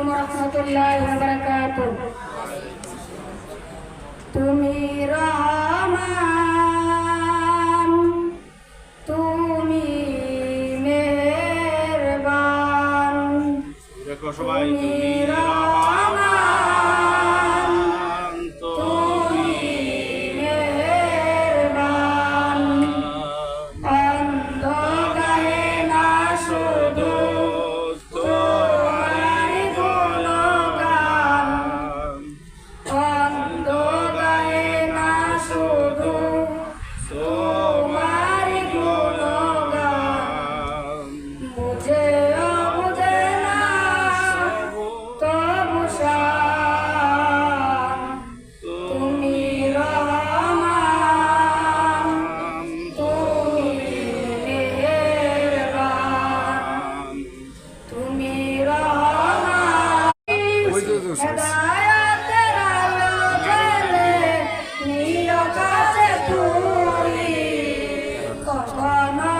আলাইকুম রহমতুল্লাহ বারাকাতুহ। তুমি রহমান তুমি মেহেরবান। দেখো সবাই তুমি তুমি রহমান। সুন্দর সাইজ নীল কাছে তুমি কখনো